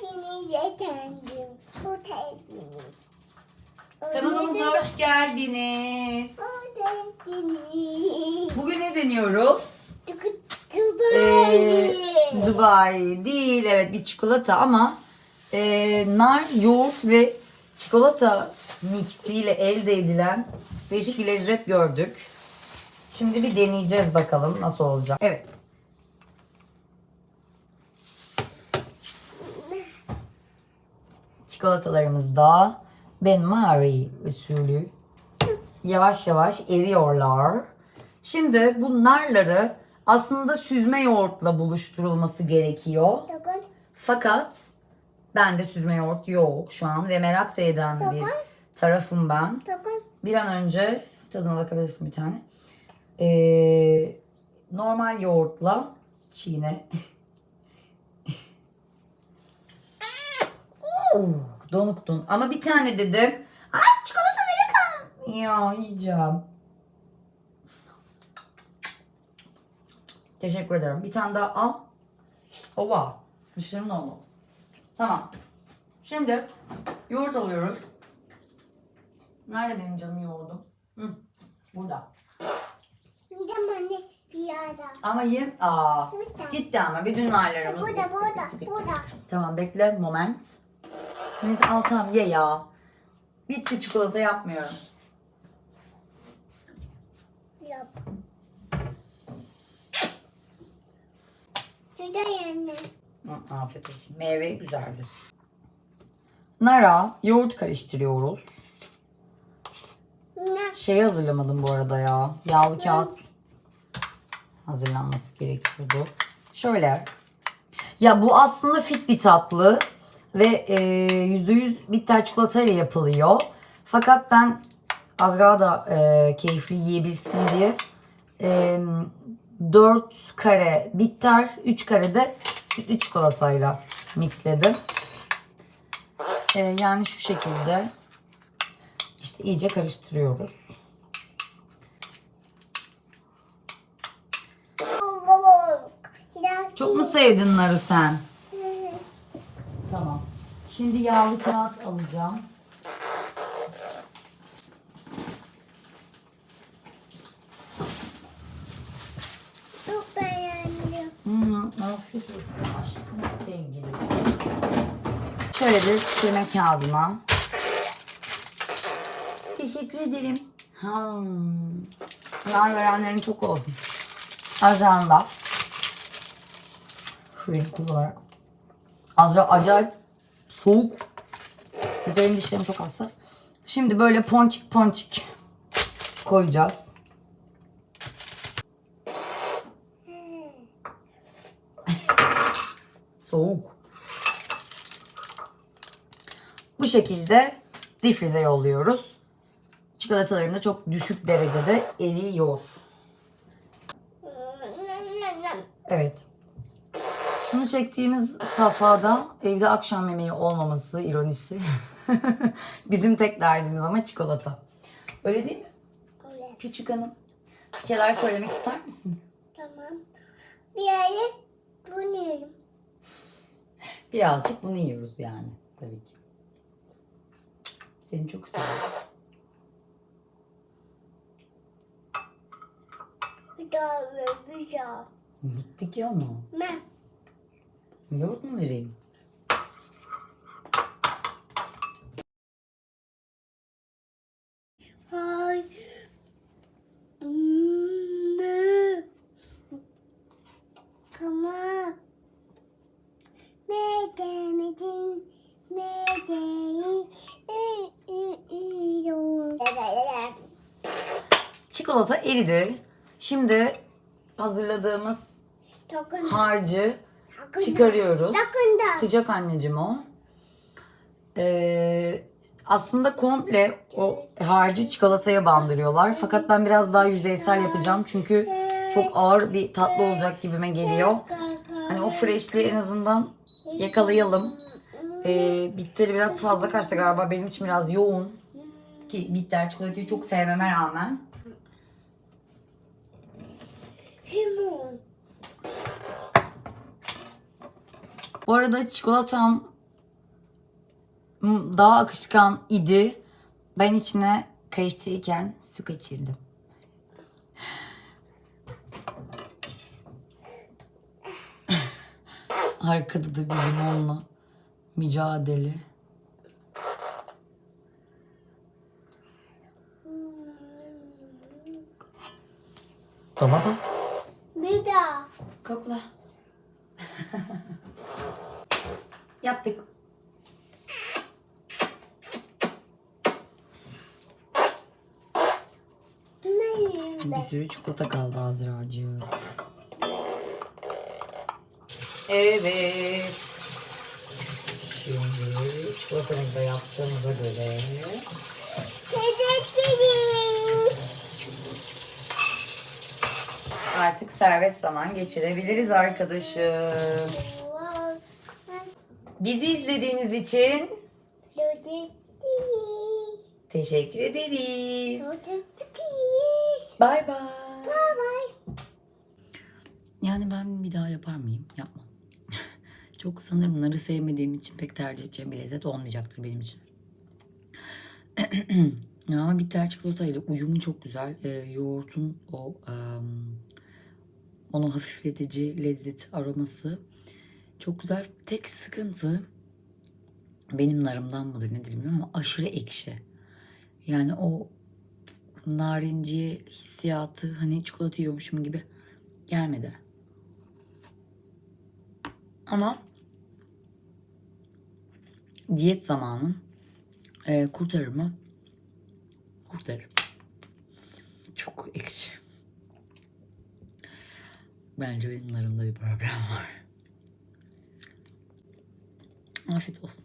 geldiniz efendim. Hoş geldiniz. Kanalımıza hoş geldiniz. Hoş geldiniz. Bugün ne deniyoruz? Dubai. Ee, Dubai değil evet bir çikolata ama e, nar, yoğurt ve çikolata mixiyle elde edilen değişik bir lezzet gördük. Şimdi bir deneyeceğiz bakalım nasıl olacak. Evet. Çikolatalarımız da Ben Marie usulü yavaş yavaş eriyorlar. Şimdi bu narları aslında süzme yoğurtla buluşturulması gerekiyor. Fakat bende süzme yoğurt yok şu an ve merak da eden bir tarafım ben. Bir an önce tadına bakabilirsin bir tane. Ee, normal yoğurtla çiğne. Oo, donuk donuk. Ama bir tane dedim. Ay çikolataları kal. Ya yiyeceğim. Teşekkür ederim. Bir tane daha al. Ova. Dışarının onu. Tamam. Şimdi yoğurt alıyoruz. Nerede benim canım yoğurdum? Hı, burada. Yiyeceğim anne bir ara. Ama ye... Aa, Burada. gitti ama bütün narlarımız Burada, gitti, burada, gitti, gitti. burada. Tamam bekle moment. Neyse al tamam ye ya. Bitti çikolata yapmıyorum. Yap. Yerine. Hı, afiyet olsun. Meyve güzeldir. Nara, yoğurt karıştırıyoruz. Ne? Şey hazırlamadım bu arada ya. Yağlı kağıt hazırlanması gerekiyordu. Şöyle. Ya bu aslında fit bir tatlı ve e, %100 bitter çikolata ile yapılıyor. Fakat ben Azra da e, keyifli yiyebilsin diye e, 4 kare bitter, 3 kare de sütlü çikolatayla mixledim. E, yani şu şekilde işte iyice karıştırıyoruz. Çok mu sevdin narı sen? Tamam. Şimdi yağlı kağıt alacağım. Çok beğendim. Hmm, afiyet olsun aşkım sevgilim. Şöyle bir pişirme kağıdına. Teşekkür ederim. Hmm. Nar verenlerin çok olsun. Azra'nın da. Şöyle kullanarak. Azra acayip soğuk. De benim dişlerim çok hassas. Şimdi böyle ponçik ponçik koyacağız. Soğuk. Bu şekilde difrize yolluyoruz. Çikolatalarım da çok düşük derecede eriyor. Evet. Şunu çektiğimiz safhada evde akşam yemeği olmaması ironisi. Bizim tek derdimiz ama çikolata. Öyle değil mi? Öyle. Küçük hanım. Bir şeyler söylemek ister misin? Tamam. Bir yere bunu yiyelim. Birazcık bunu yiyoruz yani tabii ki. Seni çok seviyorum. Bir daha ve bir daha. Bittik ya ama. Ben. Yoğurt mu vereyim? Hay. Medemedin. Medeyi. Ü ü ü yo. Çikolata eridi. Şimdi hazırladığımız harcı. Çıkarıyoruz. Dokun. Sıcak anneciğim o. Ee, aslında komple o harcı çikolataya bandırıyorlar. Fakat ben biraz daha yüzeysel yapacağım. Çünkü çok ağır bir tatlı olacak gibime geliyor. Hani o freshliği en azından yakalayalım. Ee, bitteri biraz fazla kaçtı galiba. Benim için biraz yoğun. Ki bitter çikolatayı çok sevmeme rağmen. Limon. Bu arada çikolatam daha akışkan idi. Ben içine karıştırırken su kaçırdım. Arkada da bir limonla mücadele. Dolaba. Bir daha. Kokla. Yaptık. Bir sürü çikolata kaldı Azra'cığım. Evet. Şimdi çikolatanı da yaptığımıza göre Teşekkür artık serbest zaman geçirebiliriz arkadaşım. Bizi izlediğiniz için Teşekkür teşekkür ederiz. Bay bay. Bye bye. Yani ben bir daha yapar mıyım? Yapmam. Çok sanırım narı sevmediğim için pek tercih edeceğim bir lezzet olmayacaktır benim için. Ama bitter çikolata ile uyumu çok güzel. Ee, yoğurtun o em, onu hafifletici lezzeti aroması çok güzel. Tek sıkıntı benim narımdan mıdır nedir bilmiyorum ama aşırı ekşi. Yani o narinciye hissiyatı hani çikolata yiyormuşum gibi gelmedi. Ama diyet zamanı e, kurtarır mı? Kurtarır. Çok ekşi. Bence benim narımda bir problem var. Afiyet olsun.